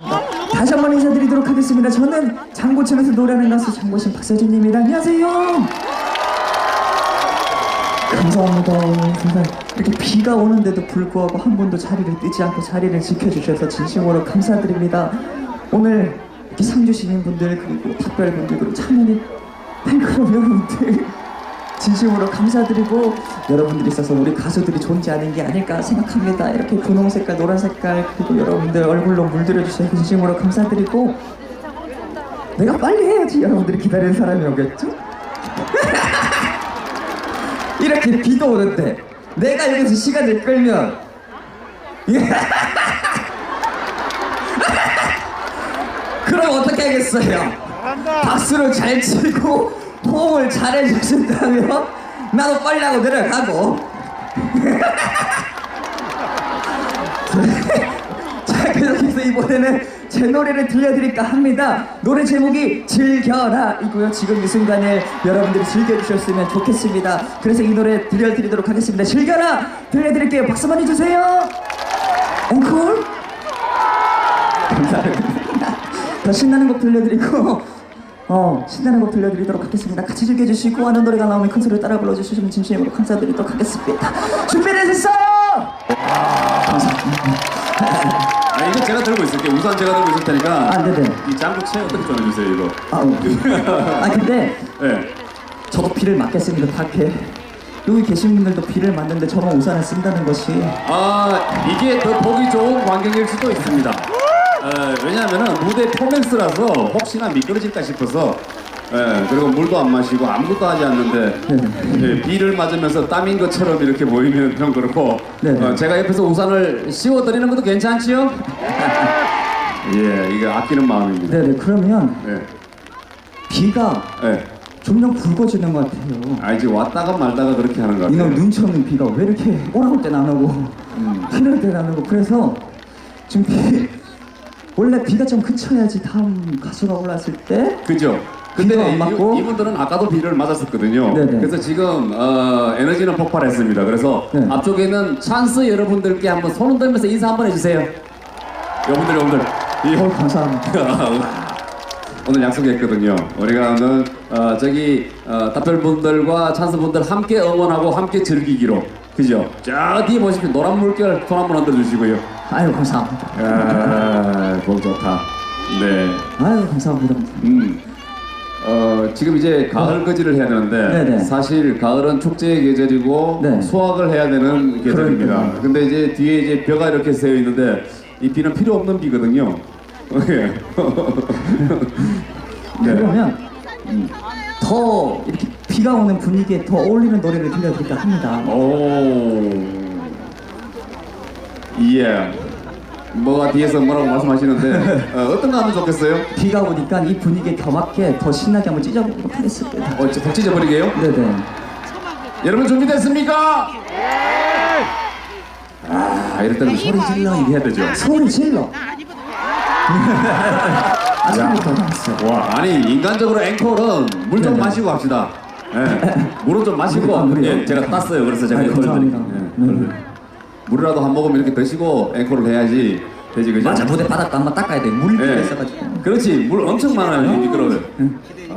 다시 한 번 인사드리도록 하겠습니다. 저는 장고천에서 노래하는 가수 장고신 박서진입니다. 안녕하세요. 감사합니다. 정말 이렇게 비가 오는데도 불구하고 한 번도 자리를 뜨지 않고 자리를 지켜주셔서 진심으로 감사드립니다. 오늘 이렇게 상주 시민분들 그리고 특별분들 그리고 참여인 팬클럽 여러분들 진심으로 감사드리고 여러분들이 있어서 우리 가수들이 존재하는 게 아닐까 생각합니다. 이렇게 분홍 색깔, 노란 색깔 그리고 여러분들 얼굴로 물들여 주셔서 진심으로 감사드리고 내가 빨리 해야지 여러분들이 기다리는 사람이 오겠죠? 이렇게 비도 오는데 내가 여기서 시간을 끌면 그럼 어떻게 하겠어요? 박수를 잘 치고 호응을 잘 해주신다면 나도 빨리 하고 내려가고. 자 계속해서 이번에는 제 노래를 들려드릴까 합니다. 노래 제목이 즐겨라 이고요. 지금 이 순간에 여러분들이 즐겨주셨으면 좋겠습니다. 그래서 이 노래 들려드리도록 하겠습니다. 즐겨라! 들려드릴게요. 박수 많이 주세요. 앵콜? 감사합니다. 더 신나는 곡 들려드리고 어 신나는 곡 들려드리도록 하겠습니다 같이 즐겨주시고 하는 노래가 나오면 큰 소리를 따라 불러주시면 진심으로 감사드리도록 하겠습니다 준비되셨어요? 아 이거 제가 들고 있을게요. 우선 제가 들고 있을 테니까. 아, 네네. 이 짱구 채 어떻게 좀 해주세요 이거. 아, 어. 아 근데 네. 저도 비를 맞겠습니다 밖에 여기 계신 분들도 비를 맞는데 저만 우산을 쓴다는 것이 아 이게 더 보기 좋은 광경일 수도 있습니다. 에, 왜냐하면은 무대 포맥스라서 혹시나 미끄러질까 싶어서. 예, 그리고 물도 안 마시고 아무것도 하지 않는데 예, 비를 맞으면서 땀인 것처럼 이렇게 보이면 좀 그렇고 네. 어, 제가 옆에서 우산을 씌워드리는 것도 괜찮지요? 예, 이거 아끼는 마음입니다. 네네 그러면 예, 비가 예. 점점 굵어지는 것 같아요 아 이제 왔다가 말다가 그렇게 하는 것 같아요. 이놈 눈치 없는 비가 왜 이렇게 오라올 때는 안 오고 이럴 때는 안 오고 그래서 지금 비 원래 비가 좀 그쳐야지 다음 가수가 올랐을 때 그죠? 비도 근데 안 맞고? 이, 이분들은 아까도 비를 맞았었거든요. 네네. 그래서 지금 어, 에너지는 폭발했습니다. 그래서 네. 앞쪽에 있는 찬스 여러분들께 한번 손 흔들면서 인사 한번 해주세요. 여러분들 여러분들 이 어, 감사합니다 오늘 약속했거든요. 우리가 오늘 어, 저기 어, 답변분들과 찬스분들 함께 응원하고 함께 즐기기로 그죠? 저 뒤에 보시면 노란 물결 손 한번 흔들어 주시고요. 아유 감사합니다 아, 복 좋다. 네. 아유 감사합니다 음. 어, 지금 이제 가을 거지를 해야 되는데 네네. 사실 가을은 축제의 계절이고 네. 수확을 해야 되는 계절입니다. 그러니까요. 근데 이제 뒤에 이제 벼가 이렇게 세어 있는데 이 비는 필요 없는 비거든요. 예. 네. 그러면 더 이렇게 비가 오는 분위기에 더 어울리는 노래를 들려드릴까 합니다 오. 예. 뭐가 뒤에서 뭐라고 말씀하시는데 어, 어떤 거 하면 좋겠어요? 비가 오니까 이 분위기에 더 맞게 더 신나게 한번 찢어보도록 하겠습니다 어, 저 벅찢어 버리게요? 네네 여러분 준비됐습니까? 아, 이럴 때는 소리 질러 얘기해야 되죠. 소리 질러 아침부터 나왔어요 와, 아니 인간적으로 앵콜은 물 좀 네네. 마시고 합시다. 예. 물은 좀 마시고. 아, 물이요? 예, 제가 땄어요. 그래서 제가 아이, 앵콜을 감사합니다. 드릴게요. 네. 예. 물이라도 한 모금 이렇게 드시고 앵콜을 해야지 되지 그죠? 맞아 무대 바닥도 한번 닦아야 돼 물이 예. 있어가지고 그렇지 물 엄청 많아요 이 미끄러워요.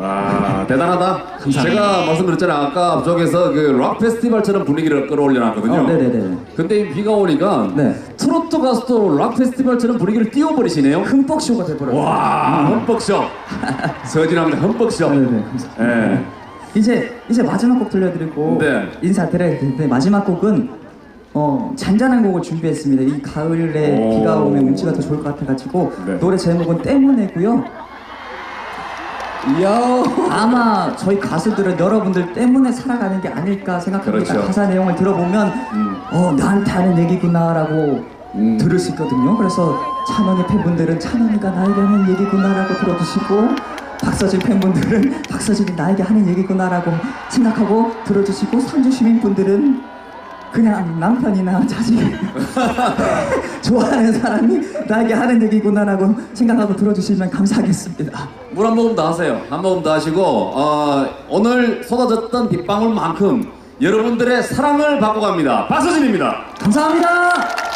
아 대단하다. 제가 말씀드렸잖아요 아까 앞쪽에서 그 락 페스티벌처럼 분위기를 끌어올려 놨거든요. 어, 네네네 근데 이 비가 오니까 네. 트로트 가수도 락 페스티벌처럼 분위기를 띄워버리시네요. 흠뻑 쇼가 돼버렸어요 와 흠뻑쇼 서진합니다 흠뻑쇼 네네 감사합니다 예. 이제 이제 마지막 곡 들려드리고 네. 인사드려야 되는데 마지막 곡은 어 잔잔한 곡을 준비했습니다. 이 가을에 오. 비가 오면 운치가 더 좋을 것 같아가지고 네. 노래 제목은 때문에고요. 이야 아마 저희 가수들은 여러분들 때문에 살아가는 게 아닐까 생각합니다. 그렇죠. 가사 내용을 들어보면 음. 어 나한테 하는 얘기구나라고 음. 들을 수 있거든요. 그래서 찬원이 팬분들은 찬원이가 나에게 하는 얘기구나라고 들어주시고 박서진 팬분들은 박서진이 나에게 하는 얘기구나라고 생각하고 들어주시고 상주 시민분들은 그냥 남편이나 자식 좋아하는 사람이 나에게 하는 얘기구나라고 생각하고 들어주시면 감사하겠습니다. 물 한 모금 더 하세요 한 모금 더 하시고 어, 오늘 쏟아졌던 빗방울만큼 여러분들의 사랑을 받고 갑니다 박서진입니다 감사합니다.